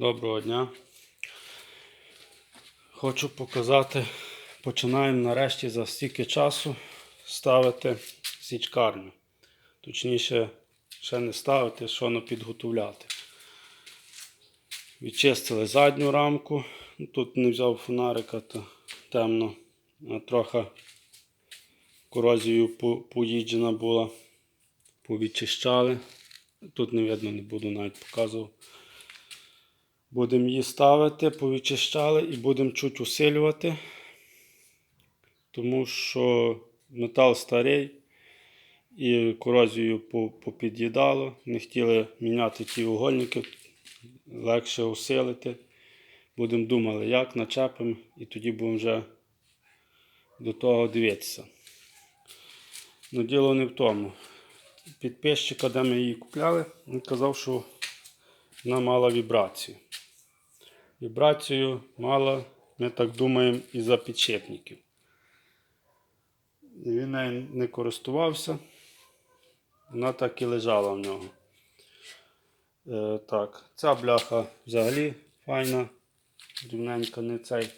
Доброго дня. Хочу показати, починаємо нарешті за стільки часу ставити січкарню. Точніше, ще не ставити, що підготовляти. Відчистили задню рамку. Ну, Тут не взяв фонарика, то темно. Трохи корозією поїджена була. Повідчищали. Тут не видно, не буду навіть показувати. Будемо її ставити, повідчищали і будемо чуть усилювати. Тому що метал старий і корозію попід'їдало. Не хотіли міняти ті угольники, легше усилити. Будемо думали, як начепимо, і тоді будемо вже до того дивитися. Ну, діло не в тому. Підписчика, де ми її купляли, він казав, що вона мала вібрацію. Вібрацію мала, ми так думаємо, із-за підшипників. Він нею не користувався. Вона так і лежала в нього. Е, так, ця бляха взагалі файна, рівненька, не цей.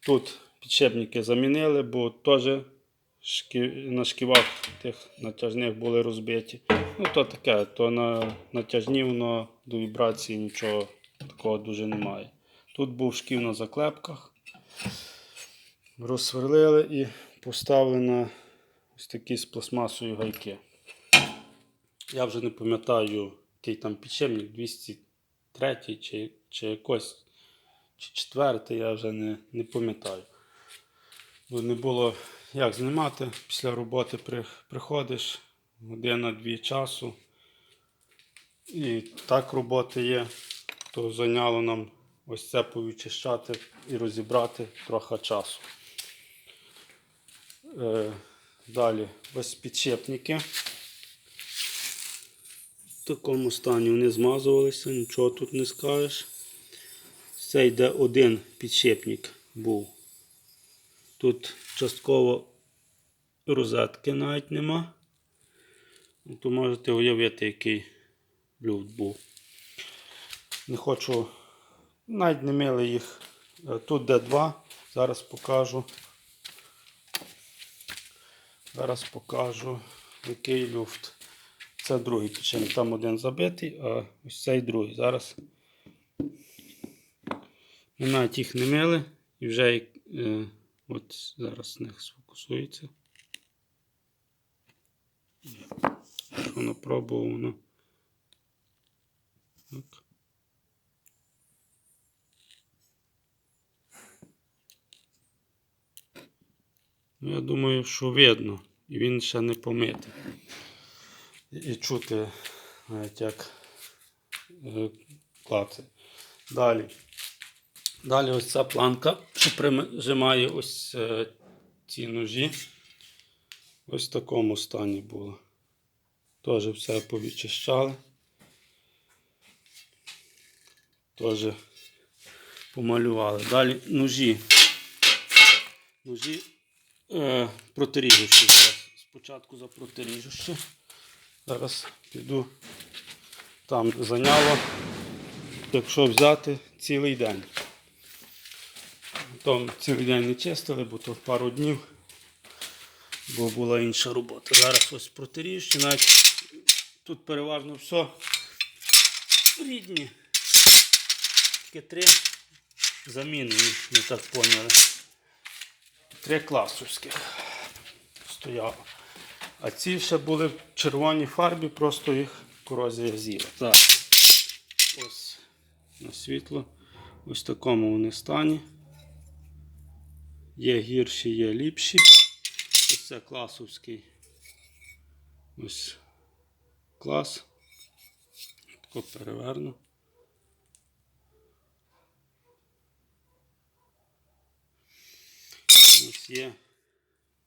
Тут підшипники замінили, бо теж на шківах тих натяжних були розбиті. Ну, то таке, то на натяжні воно до вібрації нічого такого дуже немає. Тут був шків на заклепках. Розсверлили і поставили на ось такі з пластмасою гайки. Я вже не пам'ятаю, який там підшипник, 203 чи, чи якось, чи четвертий, я вже не, не пам'ятаю. Бо не було як знімати. Після роботи при, приходиш, година-дві часу. І так роботи є, то зайняло нам ось це повідчищати і розібрати трохи часу. Е, далі ось підшипники. В такому стані вони змазувалися, нічого тут не скажеш. Це йде один підшипник був. Тут частково розетки навіть нема. Ну, То можете уявити, який люфт був. Не хочу, навіть не мили їх. Е, Тут де два. Зараз покажу. Зараз покажу, який люфт. Це другий підшипник. Там один забитий, а ось цей другий. Зараз ми навіть їх не мили і вже е, от зараз них сфокусується. Воно. Так. Ну, Я думаю, що видно. І він ще не помитий. І, чути, навіть як е, клацає. Далі. Далі ось ця планка, що прижимає ось е, ці ножі. Ось в такому стані було. Теж все повідчищали. Теж помалювали. Далі ножі. Ножі е, зараз. Спочатку за протиріжущі. Зараз піду там зайняло, якщо взяти цілий день. Там цілий день не чистили, бо то пару днів, бо була інша робота. Зараз ось протиріжчі, навіть тут переважно все рідні. Тільки три замінені, ми так поняли. Три класовських стояло. А ці ще були в червоній фарбі, просто їх корозія з'їла. Так. Ось на світло. Ось в такому вони стані. Є гірші, є ліпші. Ось це класовський. Ось клас. Тако переверну. Є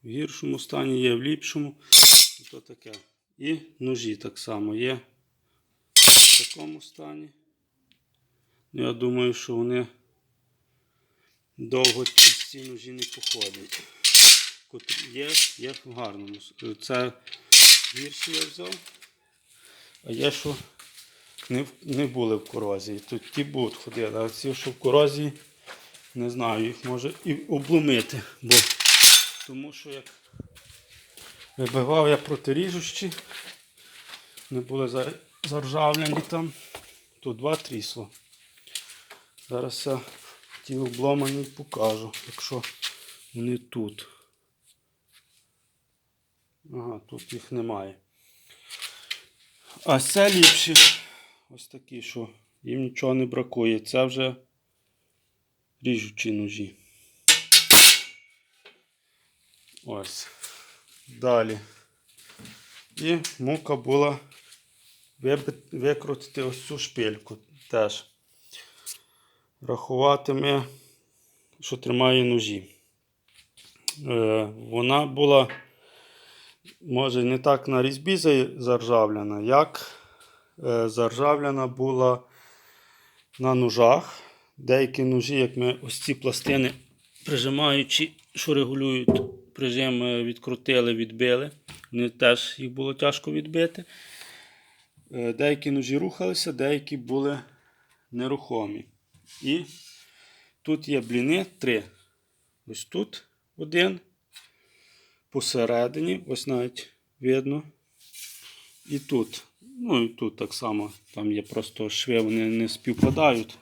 в гіршому стані, є в ліпшому. І то таке. І ножі так само є в такому стані. Ну, Я думаю, що вони довго ці ножі не походять. Є, є в гарному. Це гірші я взяв. А є що не, не були в корозії. Тут ті будуть ходили, а ці, що в корозії, не знаю, їх може і обломити. Бо, тому що як вибивав я протиріжущі, не були заржавлені там, то два трісло. Зараз я ті обломані покажу, якщо вони тут. Ага, тут їх немає. А це ліпші. Ось такі, що їм нічого не бракує. Це вже ріжучі ножі. Ось. Далі. І мука була викрутити ось цю шпильку теж. Рахувати ми, що тримає ножі. Е, вона була, може, не так на різьбі за- заржавлена, як е, заржавлена була на ножах. Деякі ножі, як ми ось ці пластини прижимаючи, що регулюють прижим, е, відкрутили, відбили. Вони теж їх було тяжко відбити. Е, Деякі ножі рухалися, деякі були нерухомі. І тут є бліни три. Ось тут один. Посередині, ось навіть видно. І тут. Ну і тут так само. Там є просто шви, вони не співпадають.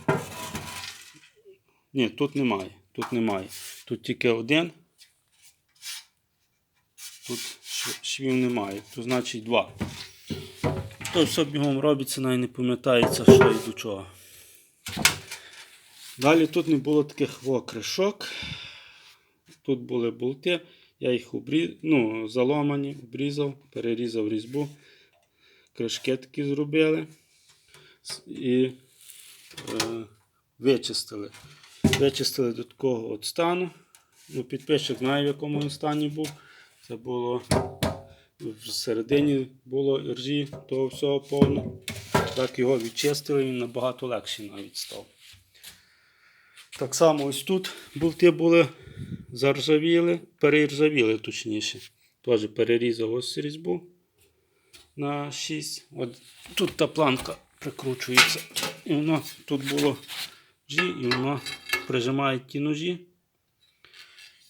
Ні, тут немає. Тут немає. Тут тільки один. Тут швів немає. Тут значить два. То все бігом робиться, навіть не пам'ятається, що і до чого. Далі тут не було таких во, кришок. Тут були болти. Я їх обрі... ну, заломані, обрізав, перерізав різьбу. Кришки такі зробили. І е, вичистили. Вичистили до такого от стану. Ну, підписчик знає, в якому він стані був. Це було в середині було ржі того всього повно. Так його відчистили, він набагато легший навіть став. Так само ось тут болти були заржавіли, перержавіли точніше. Теж перерізав ось різьбу на 6. От тут та планка прикручується. І воно тут було G, і воно прижимає ті ножі.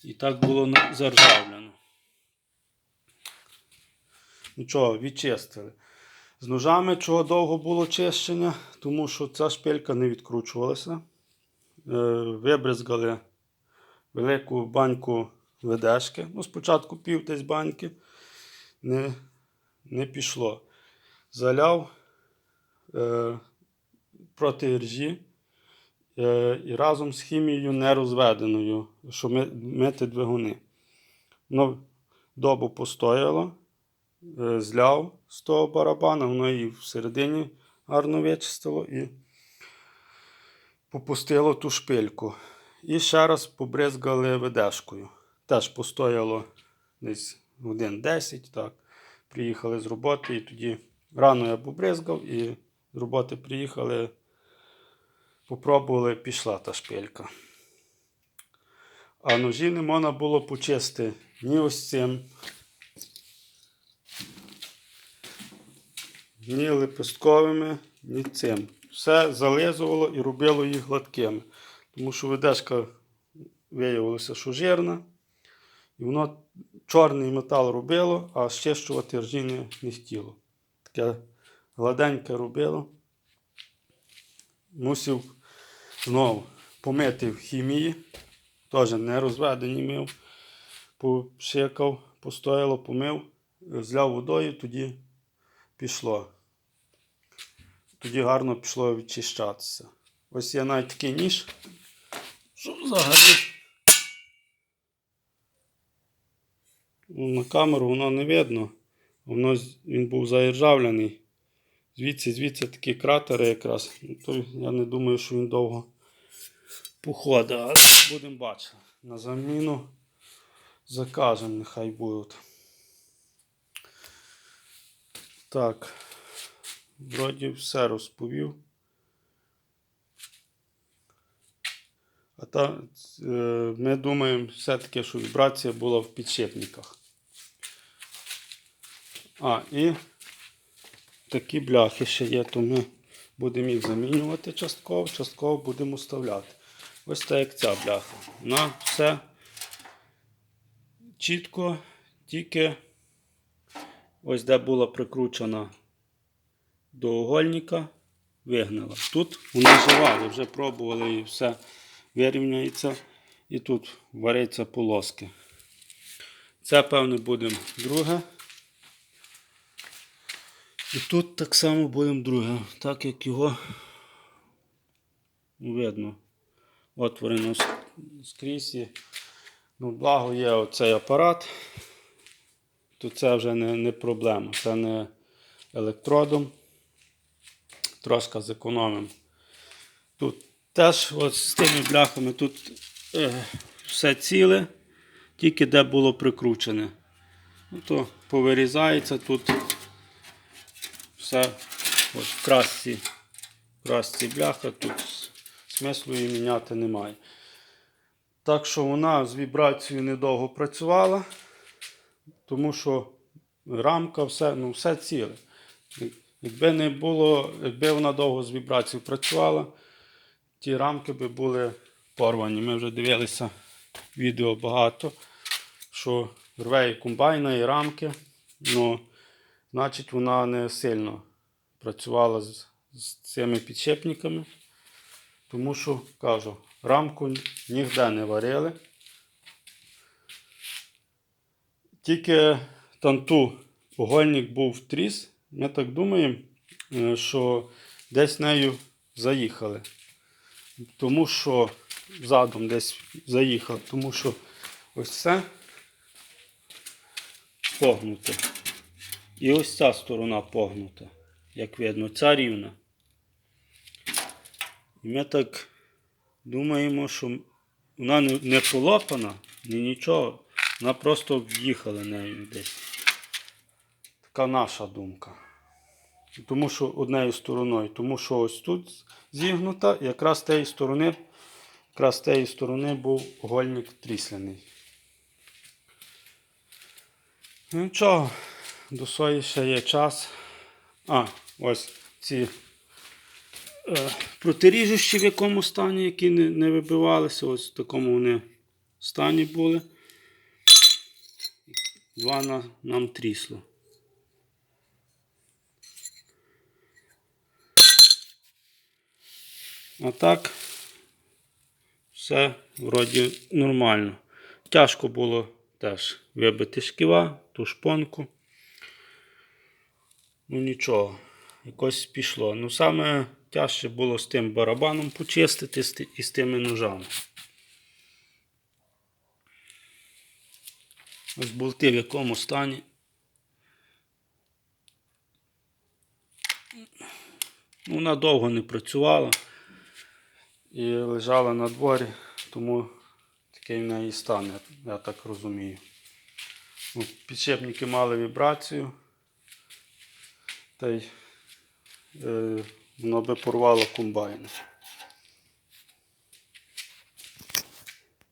І так було заржавлено. Нічого, відчистили. З ножами чого довго було чищення, тому що ця шпилька не відкручувалася. Е, Вибризгали велику баньку ведешки. Ну, спочатку пів десь баньки. Не, не пішло. Заляв е, проти ржі і разом з хімією нерозведеною, що ми, мити двигуни. Ну, добу постояло, е, зляв з того барабана, воно її всередині гарно вичистило і попустило ту шпильку. І ще раз побризгали ведешкою. Теж постояло десь годин 10. Так. Приїхали з роботи і тоді рано я побризгав і з роботи приїхали, попробували, пішла та шпилька. А ножі не можна було почистити ні ось цим, ні лепестковими, ні цим. Все зализувало і робило їх гладкими. Тому що ведешка виявилося, що жирна. І воно чорний метал робило, а щищувати ржі не, не хотіло. Таке гладеньке робило. Мусив знову помити в хімії. Теж не розведені мив. Пошикав, постояло, помив, зляв водою, тоді пішло. Тоді гарно пішло відчищатися. Ось є навіть такий ніж, що взагалі. Ну, На камеру воно не видно. Воно, він був заіржавлений. Звідси, звідси такі кратери якраз. Ну, то я не думаю, що він довго походить, але будемо бачити. На заміну закажемо, нехай будуть. Так. Вроді все розповів. А та, е, ми думаємо все-таки, що вібрація була в підшипниках. А, і такі бляхи ще є, то ми Будемо їх замінювати частково, частково будемо вставляти. Ось так як ця бляха. Вона все чітко, тільки ось де була прикручена до угольника, вигнала. Тут вона живали, вже пробували і все вирівняється. І тут вариться полоски. Це, певне, будемо друге. І тут так само будемо друге, так як його видно. Отворено скрізь. Ну, благо є оцей апарат. То це вже не, не проблема. Це не електродом. Трошки зекономимо. Тут теж от з тими бляхами тут е, все ціле, тільки де було прикручене. Ну, то повирізається тут все от, в красці, красці бляха, тут смислу її міняти немає. Так що вона з вібрацією недовго працювала, тому що рамка, все, ну, все ціле. Якби не було, якби вона довго з вібрацією працювала, ті рамки би були порвані. Ми вже дивилися відео багато, що рве і комбайна, і рамки. Ну, значить, вона не сильно працювала з, з цими підшипниками. Тому що, кажу, рамку ніде не варили. Тільки танту угольник був тріс. Ми так думаємо, е, що десь нею заїхали. Тому що задом десь заїхав, тому що ось це погнуте. І ось ця сторона погнута, як видно, ця рівна. І ми так думаємо, що вона не, полопана, ні нічого. Вона просто в'їхала нею десь. Така наша думка. Тому що однією стороною, тому що ось тут зігнута, і якраз з тієї сторони, якраз з тієї сторони був гольник трісляний. Ну нічого, до сої ще є час. А, ось ці протиріжущі в якому стані, які не, не вибивалися, ось в такому вони стані були. Два на, нам трісло. А так, все вроді нормально. Тяжко було теж вибити шківа, ту шпонку. Ну нічого, якось пішло. Ну саме тяжче було з тим барабаном почистити і з тими ножами. Ось болти в якому стані. Ну, Вона довго не працювала і лежала на дворі, тому такий в неї стан, я, так розумію. Ну, Підшипники мали вібрацію, та й е, воно би порвало комбайн.